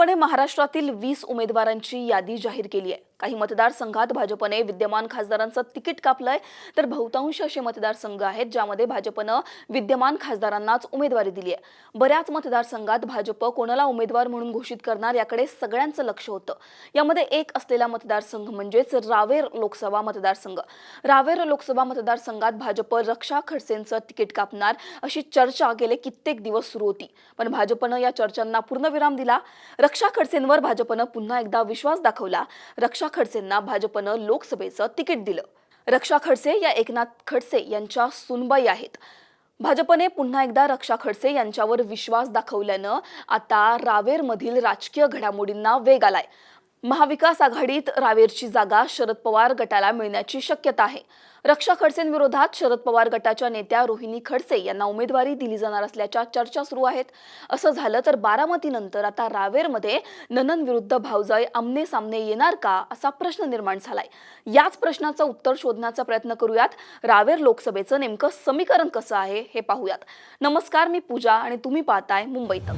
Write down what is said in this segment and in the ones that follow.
भाजपने महाराष्ट्रातील वीस उमेदवारांची यादी जाहीर केली आहे. काही मतदारसंघात भाजपने विद्यमान खासदारांचं तिकीट कापलंय. तर बहुतांश असे मतदारसंघ आहेत ज्यामध्ये भाजपनं विद्यमान खासदारांनाच उमेदवारी दिली आहे बऱ्याच मतदारसंघात भाजप कोणाला उमेदवार म्हणून घोषित करणार याकडे सगळ्यांचं लक्ष होतं. यामध्ये एक असलेला मतदारसंघ म्हणजेच रावेर लोकसभा मतदारसंघ. रावेर लोकसभा मतदारसंघात भाजप रक्षा खडसेंचं तिकीट कापणार अशी चर्चा गेले कित्येक दिवस सुरू होती. पण भाजपनं या चर्चांना पूर्णविराम दिला. रक्षा खडसेंवर भाजपनं पुन्हा एकदा विश्वास दाखवला. रक्षा खडसेंना भाजपनं लोकसभेचं तिकीट दिलं. रक्षा खडसे या एकनाथ खडसे यांच्या सुनबाई आहेत. भाजपने पुन्हा एकदा रक्षा खडसे यांच्यावर विश्वास दाखवल्यानं आता रावेरमधील राजकीय घडामोडींना वेग आलाय. महाविकास आघाडीत रावेरची जागा शरद पवार गटाला मिळण्याची शक्यता आहे. रक्षा खडसेंविरोधात शरद पवार गटाच्या नेत्या रोहिणी खडसे यांना उमेदवारी दिली जाणार असल्याच्या चर्चा सुरू आहेत. असं झालं तर बारामतीनंतर आता रावेरमध्ये ननन विरुद्ध भाऊजाई आमने सामने येणार का असा प्रश्न निर्माण झालाय. याच प्रश्नाचं उत्तर शोधण्याचा प्रयत्न करूयात. रावेर लोकसभेचं नेमकं समीकरण कसं आहे हे पाहूयात. नमस्कार मी पूजा आणि तुम्ही पाहताय मुंबईत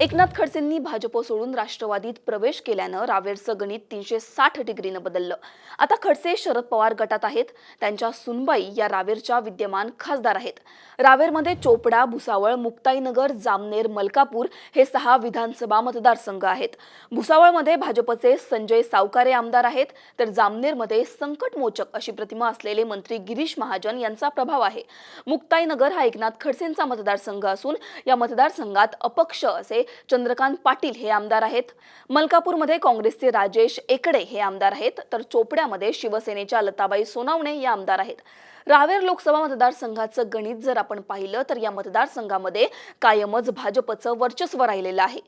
एकनाथ खडसेंनी भाजप सोडून राष्ट्रवादीत प्रवेश केल्यानं रावेरचं गणित तीनशे साठ डिग्रीनं बदललं. आता खडसे शरद पवार गटात आहेत. त्यांच्या सुनबाई या रावेरच्या विद्यमान खासदार आहेत. रावेरमध्ये चोपडा भुसावळ मुक्ताईनगर जामनेर मलकापूर हे सहा विधानसभा मतदारसंघ आहेत. भुसावळमध्ये भाजपचे संजय सावकारे आमदार आहेत. तर जामनेरमध्ये संकटमोचक अशी प्रतिमा असलेले मंत्री गिरीश महाजन यांचा प्रभाव आहे. मुक्ताईनगर हा एकनाथ खडसेंचा मतदारसंघ असून या मतदारसंघात अपक्ष असे चंद्रकांत पाटील हे आमदार आहेत. मलकापूरमध्ये काँग्रेसचे राजेश एकडे हे आमदार आहेत. तर चोपड्यामध्ये शिवसेनेच्या लताबाई सोनावणे या आमदार आहेत. रावेर लोकसभा मतदारसंघाचं गणित जर आपण पाहिलं तर या मतदारसंघामध्ये कायमच भाजपचं वर्चस्व राहिलेलं आहे.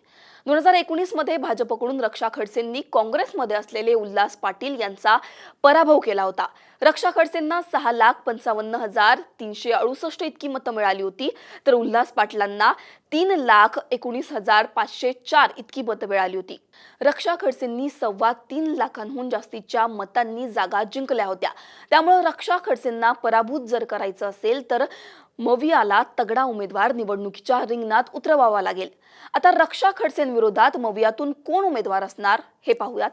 दोन हजार एकोणीसमध्ये भाजपकडून रक्षा खडसेंनी काँग्रेसमध्ये असलेले उल्हास पाटील यांचा पराभव केला होता. रक्षा खडसेंना सहा लाख पंचावन्न हजार तीनशे अडुसष्ट इतकी मतं मिळाली होती. तर उल्हास पाटलांना तीन लाख एकोणीस हजार पाचशे चार इतकी मतं मिळाली होती. रक्षा खडसेंनी सव्वा तीन लाखांहून जास्तीच्या मतांनी जागा जिंकल्या होत्या. त्यामुळे रक्षा खडसेंना पराभूत जर करायचं असेल तर मवियाला तगडा उमेदवार निवडणुकीच्या रिंगणात उतरवावा लागेल. आता रक्षा खडसेंविरोधात मवियातून कोण उमेदवार असणार हे पाहूयात.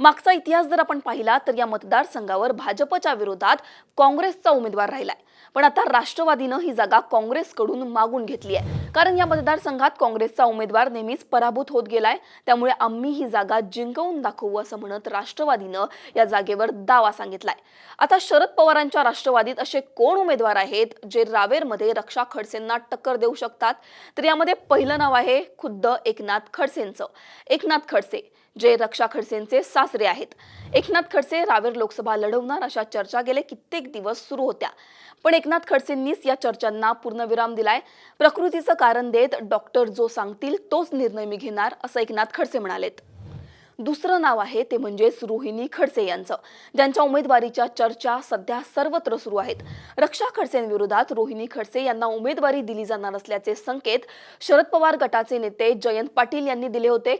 मागचा इतिहास जर आपण पाहिला तर या मतदारसंघावर भाजपच्या विरोधात काँग्रेसचा उमेदवार राहिलाय. पण आता राष्ट्रवादीनं ही जागा काँग्रेसकडून मागून घेतली आहे. कारण या मतदारसंघात काँग्रेसचा उमेदवार नेहमीच पराभूत होत गेलाय. त्यामुळे आम्ही ही जागा जिंकवून दाखवू असं म्हणत राष्ट्रवादीनं या जागेवर दावा सांगितलाय. आता शरद पवारांच्या राष्ट्रवादीत असे कोण उमेदवार आहेत जे रावेरमध्ये रक्षा खडसेंना टक्कर देऊ शकतात? तर यामध्ये पहिलं नाव आहे खुद्द एकनाथ खडसेंचं. एकनाथ खडसे. जे रक्षा खडसेंचे सासरे आहेत. एकनाथ खडसे रावेर लोकसभा लढवणार अशा चर्चा गेले कित्येक दिवस सुरू होत्या. पण एकनाथ खडसेंनीच या चर्चांना पूर्णविराम दिलाय. प्रकृतीचं कारण देत डॉक्टर जो सांगतील तोच निर्णय मी घेणार असं एकनाथ खडसे म्हणालेत. दुसरं नाव आहे ते म्हणजेच रोहिणी खडसे यांचं. ज्यांच्या उमेदवारीच्या चर्चा सध्या सर्वत्र सुरू आहेत. रक्षा खडसेंविरोधात रोहिणी खडसे यांना उमेदवारी दिली जाणार असल्याचे संकेत शरद पवार गटाचे नेते जयंत पाटील यांनी दिले होते.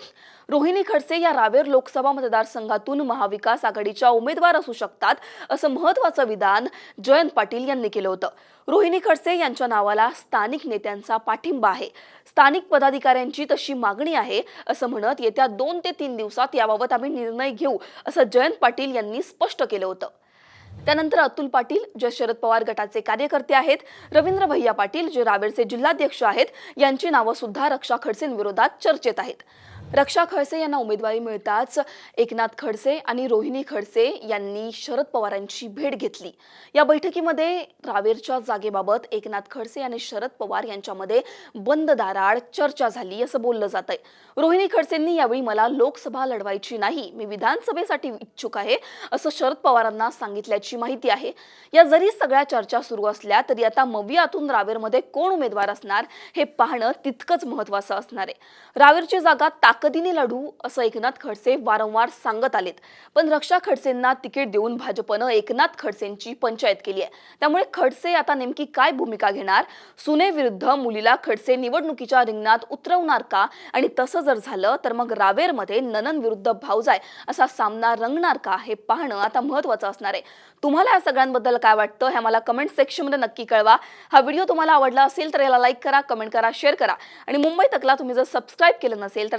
रोहिणी खडसे या रावेर लोकसभा मतदारसंघातून महाविकास आघाडीच्या उमेदवार असू शकतात असं महत्वाचं विधान जयंत पाटील यांनी केलं होतं. रोहिणी खडसे यांच्या नावाला स्थानिक नेत्यांचा पाठिंबा आहे. स्थानिक पदाधिकाऱ्यांची तशी मागणी आहे असं म्हणत येत्या दोन ते तीन दिवसात याबाबत आम्ही निर्णय घेऊ असं जयंत पाटील यांनी स्पष्ट केलं होतं. त्यानंतर अतुल पाटील जे शरद पवार गटाचे कार्यकर्ते आहेत रवींद्र भैया पाटील जे रावेरचे जिल्हाध्यक्ष आहेत यांची नावं सुद्धा रक्षा खडसेंविरोधात चर्चेत आहेत. रक्षा खडसे यांना उमेदवारी मिळताच एकनाथ खडसे आणि रोहिणी खडसे यांनी शरद पवारांची भेट घेतली. या बैठकीमध्ये रावेरच्या जागेबाबत एकनाथ खडसे आणि शरद पवार यांच्यामध्ये बंद दाराड चर्चा झाली असं बोललं जात आहे रोहिणी खडसेंनी यावेळी मला लोकसभा लढवायची नाही मी विधानसभेसाठी इच्छुक आहे असं शरद पवारांना सांगितल्याची माहिती आहे. या जरी सगळ्या चर्चा सुरू असल्या तरी आता मवियातून रावेरमध्ये कोण उमेदवार असणार हे पाहणं तितकंच महत्वाचं असणार आहे. रावेरची जागा ताकदीने लढू असं एकनाथ खडसे वारंवार सांगत आलेत. पण रक्षा खडसेंना तिकीट देऊन भाजपनं एकनाथ खडसेंची पंचायत केली आहे. त्यामुळे खडसे आता नेमकी काय भूमिका घेणार? सुने विरुद्ध मुलीला खडसे निवडणुकीच्या रिंगणात उतरवणार का? आणि तसं जर झालं तर मग रावेरमध्ये ननन विरुद्ध भाऊजाय असा सामना रंगणार का? हे पाहणं आता महत्वाचं असणार आहे. तुम्हाला या सगळ्यांबद्दल काय वाटतं? हे मला कमेंट सेक्शनमध्ये नक्की कळवा. हा व्हिडिओ तुम्हाला आवडला असेल तर याला लाईक करा कमेंट करा शेअर करा. आणि मुंबई तकला तुम्ही जर सबस्क्राईब केलं नसेल तर